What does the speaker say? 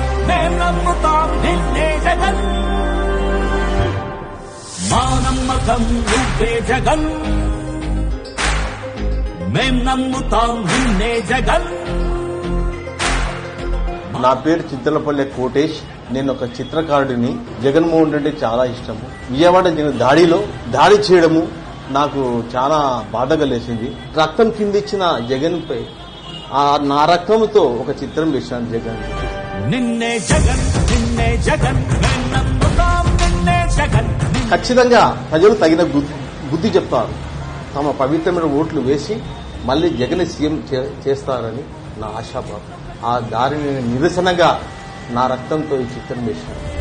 మేం నమ్ముతాం నిన్నే జగన్. మా నమ్మకం నువ్వే జగన్. మేం నమ్ముతాం నిన్నే జగన్. నా పేరు చిత్తలపల్లె కోటేష్. నేను ఒక చిత్రకారుడిని. జగన్మోహన్ రెడ్డి చాలా ఇష్టము. విజయవాడ నేను దాడిలో దాడి చేయడము నాకు చాలా బాధ కలిసింది రక్తం కిందిచ్చిన జగన్ పై ఆ నా రక్తంతో ఒక చిత్రం వేశాను జగన్. నిన్నే జగన్ నిన్నే జగన్ నిన్నే జగన్ ఖచ్చితంగా ప్రజలు తగిన బుద్ధి బుద్ధి చెప్తారు. తమ పవిత్రమైన ఓట్లు వేసి మళ్ళీ జగన్ సీఎం చే- చేస్తారని నా ఆశాభావం. ఆ దారిని నిరసనగా నా రక్తంతో ఈ చిత్రం వేశాను